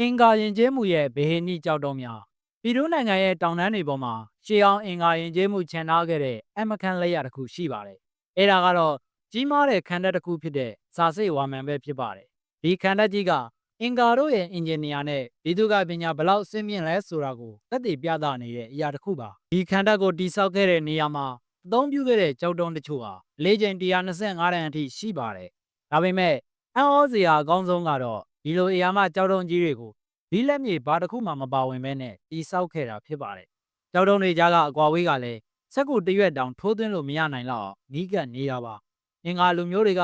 အင်္ဂါယဉ်ကျေးမှုရဲ့ဗဟိနိကြောက်တုံးများပြည်တွင်းနိုင်ငံရဲ့တောင်တန်းတွေပေါ်မှာရှေးအောင်အင်္ဂါယဉ်ကျေးမှုခြံထားခဲ့တဲ့အမခန်းလက်ရတစ်ခုရှိပါတယ်။အဲဒါကတော့ကြီးမားတဲ့ခန္ဓာတစ်ခုဖြစ်တဲ့စာစိတ်ဝါမန်ပဲဖြစ်ပါတယ်။ဒီခန္ဓာကြီးကအင်္ဂါတို့ရဲ့အင်ဂျင်နီယာနဲ့ဒီသူကပညာဘလောက်အဆင့်မြင့်လဲဆိုတာကိုသက်သေပြသနေတဲ့အရာတစ်ခုပါ။ဒီခန္ဓာကိုတိဆောက်ခဲ့တဲ့နေရာမှာအသုံးပြုခဲ့တဲ့ကြောက်တုံးတချို့ဟာ၄ချိန်125တန်အထိရှိပါတယ်။ဒါပေမဲ့အံ့ဩစရာအကောင်းဆုံးကတော့ ဒီလိုအရာမှကြောက်တုံးကြီးတွေကိုဒီလက်မြေဘာတစ်ခုမှမပါဝင်ဘဲနဲ့တိဆောက်ခဲ့တာဖြစ်ပါတယ်။ကြောက်တုံးတွေကြားကအကွာဝေးကလည်းစက်ကူတရွက်တောင်ထိုးသွင်းလို့မရနိုင်တော့နီးကပ်နေတာပါ။အင်္ဂါလူမျိုးတွေက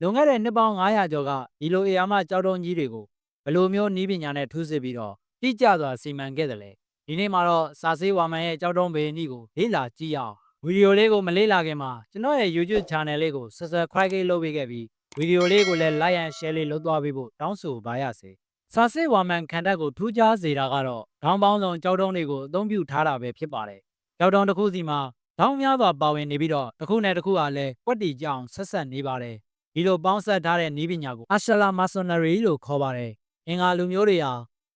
လွန်ခဲ့တဲ့နှစ်ပေါင်း900ကျော်ကဒီလိုအရာမှကြောက်တုံးကြီးတွေကိုဘယ်လိုမျိုးနီးပညာနဲ့ထူးစစ်ပြီးတော့တိကျစွာစီမံခဲ့တယ်လေ။ဒီနေ့မှာတော့စာစေးဝါမန်ရဲ့ကြောက်တုံးဘေနီကိုလေ့လာကြည့်ရအောင်။ဗီဒီယိုလေးကိုမလေ့လာခင်မှာကျွန်တော်ရဲ့ YouTube channel လေးကို subscribe လုပ်ပေးခဲ့ပြီး ဗီဒီယိုလေးကိုလည်း like and share လေးလုပ်သွားပေးဖို့တောင်းဆိုပါရစေ။စာစစ်ဝါမန်ခန္ဓာကိုထူးခြားစေတာကတော့ခေါင်းပေါင်းစုံကြောက်တုံးတွေကိုအသုံးပြုထားတာပဲဖြစ်ပါတယ်။ကြောက်တုံးတစ်ခုစီမှာခေါင်းများစွာပါဝင်နေပြီးတော့တစ်ခုနဲ့တစ်ခုကလည်းကွက်တီကြောင်ဆက်ဆက်နေပါတယ်။ဒီလိုပေါင်းဆက်ထားတဲ့နီးပညာကို Ashla Masonry လို့ခေါ်ပါတယ်။အင်္ဂါလူမျိုးတွေဟာ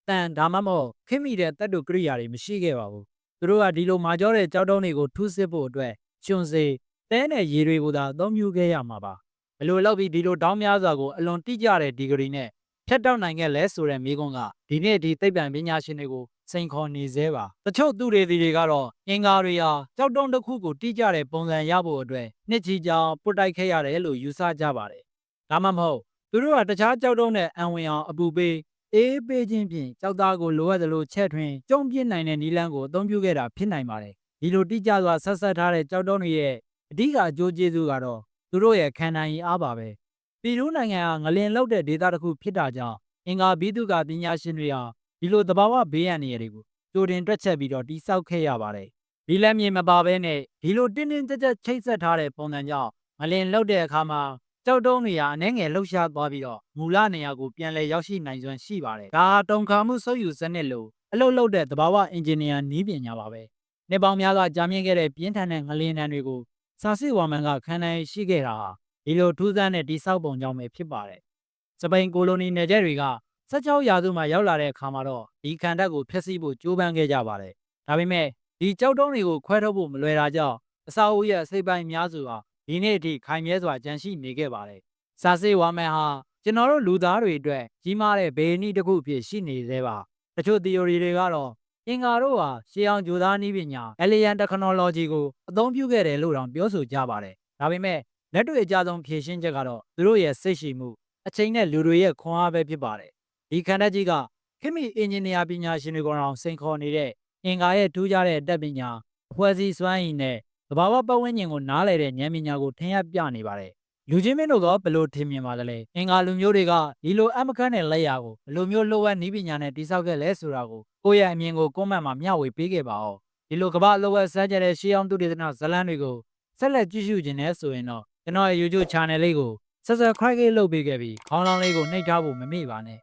တန်ဒါမှမဟုတ်ခင့်မိတဲ့တတ်တုကရိယာတွေမရှိခဲ့ပါဘူး။သူတို့ကဒီလိုမာကြောတဲ့ကြောက်တုံးတွေကိုထူးစစ်ဖို့အတွက်ရှင်စေတဲနဲ့ရေတွေကိုသာအသုံးပြုခဲ့ရမှာပါ။ ဘယ်လိုလုပ်ပြီးဒီလိုတောင်းများစွာကိုအလွန်တိကျတဲ့ဒီဂရီနဲ့ဖြတ်တောက်နိုင်ခဲ့လဲဆိုတဲ့မိကွန်းကဒီနေ့ဒီသိပ္ပံပညာရှင်တွေကိုစိန်ခေါ်နေသေးပါတချို့သူတွေတွေကတော့အင်္ဂါတွေဟာကြောက်တုံးတစ်ခုကိုတိကျတဲ့ပုံစံရဖို့အတွက်နှစ်ချီကြောင်ပုတ်တိုက်ခဲ့ရတယ်လို့ယူဆကြပါတယ်ဒါမှမဟုတ်သူတို့ကတခြားကြောက်တုံးနဲ့အံဝင်အောင်အပူပေးအေးပေးခြင်းဖြင့်ကြောက်သားကိုလိုအပ်သလိုချက်ထွင်ကျုံပြစ်နိုင်တဲ့နီလန်းကိုအသုံးပြုခဲ့တာဖြစ်နိုင်ပါတယ်ဒီလိုတိကျစွာဆက်ဆက်ထားတဲ့ကြောက်တုံးတွေရဲ့အဓိကအကျိုးကျေးဇူးကတော့ သူတို့ရဲ့ခန္ဓာရင်အားပါပဲပြည်သူနိုင်ငံဟာငလင်လောက်တဲ့ဒေသတစ်ခုဖြစ်တာကြောင့်အင်္ဂါဘိတုကပညာရှင်တွေဟာဒီလိုသဘာဝဘေးရန်တွေတွေကိုကြိုတင်တွက်ချက်ပြီးတော့တိစောက်ခဲ့ရပါတယ်။ဒီလက်မြေမပါဘဲနဲ့ဒီလိုတင်းတင်းကြပ်ကြပ်ချိတ်ဆက်ထားတဲ့ပုံစံကြောင့်ငလင်လောက်တဲ့အခါမှာကြောက်တုံးတွေဟာအနှဲငယ်လှုပ်ရှားသွားပြီးတော့မူလနေရာကိုပြန်လည်ရောက်ရှိနိုင်စွမ်းရှိပါတယ်။ဒါဟာတုံခါမှုစုပ်ယူစနစ်လို့အလုပ်လုပ်တဲ့သဘာဝအင်ဂျင်နီယာနီးပညာပါပဲ။နေပေါင်းများစွာကြာမြင့်ခဲ့တဲ့ပြင်းထန်တဲ့ငလင်တန်းတွေကို စာစစ်ဝါမန်ကခန္ဓာရှိခဲ့တာဟာဒီလိုထူးဆန်းတဲ့တိဆောက်ပုံကြောင့်ပဲဖြစ်ပါတယ်။စပိန်ကိုလိုနီနယ်ချက်တွေက16ရာစုမှာရောက်လာတဲ့အခါမှာတော့ဒီခန္ဓာကိုဖျက်ဆီးဖို့ကြိုးပမ်းခဲ့ကြပါတယ်။ဒါပေမဲ့ဒီကြောက်တုံးတွေကိုခွဲထုတ်ဖို့မလွယ်တာကြောင့်အစာအုပ်ရဲ့စိတ်ပိုင်းများစုဟာဒီနေ့အထိခိုင်မြဲစွာကြန့်ရှိနေခဲ့ပါတယ်။စာစေးဝါမန်ဟာကျွန်တော်တို့လူသားတွေအတွက်ကြီးမားတဲ့ဘေးနီးတစ်ခုအဖြစ်ရှိနေသေးပါ။တချို့ theory တွေကတော့ အင်္ဂါတို့ဟာရှေးအောင်ဂျိုသားနည်းပညာ alien technology ကိုအသုံးပြုခဲ့တယ်လို့တောင်ပြောဆိုကြပါတယ်။ဒါပေမဲ့လက်တွေ့အကြဆုံးဖြေရှင်းချက်ကတော့သူတို့ရဲ့စိတ်ရှိမှုအချိန်နဲ့လူတွေရဲ့ခွန်အားပဲဖြစ်ပါတယ်ဒီခန္ဓာကြီးကခေတ်မီအင်ဂျင်နီယာပညာရှင်တွေကိုတောင်စိန်ခေါ်နေတဲ့အင်္ဂါရဲ့ထူးခြားတဲ့အတတ်ပညာအဖွဲ့အစည်းစွမ်းရည်နဲ့သဘာဝပတ်ဝန်းကျင်ကိုနားလည်တဲ့ဉာဏ်ပညာကိုထင်ရပြနေပါတယ် လူချင်းမင်းတို့ကဘယ်လိုထင်မြင်ပါသလဲအင်္ဂါလူမျိုးတွေကဒီလိုအမခန့်တဲ့လက်ရာကိုဘယ်လိုမျိုးလှုပ်ဝက်နည်းပညာနဲ့တိစောက်ခဲ့လဲဆိုတာကိုကိုယ့်ရဲ့အမြင်ကိုကွန်မန့်မှာမျှဝေပေးခဲ့ပါအောင်ဒီလိုကမ္ဘာလှုပ်ဝက်စမ်းကြတဲ့ရှေးအောင်သူတေသနာဇလန်းတွေကိုဆက်လက်ကြည့်ရှုခြင်းနဲ့ဆိုရင်တော့ကျွန်တော်ရဲ့ YouTube channel လေးကို subscribe လုပ်ပေးခဲ့ပြီးခေါင်းလောင်းလေးကိုနှိပ်ထားဖို့မမေ့ပါနဲ့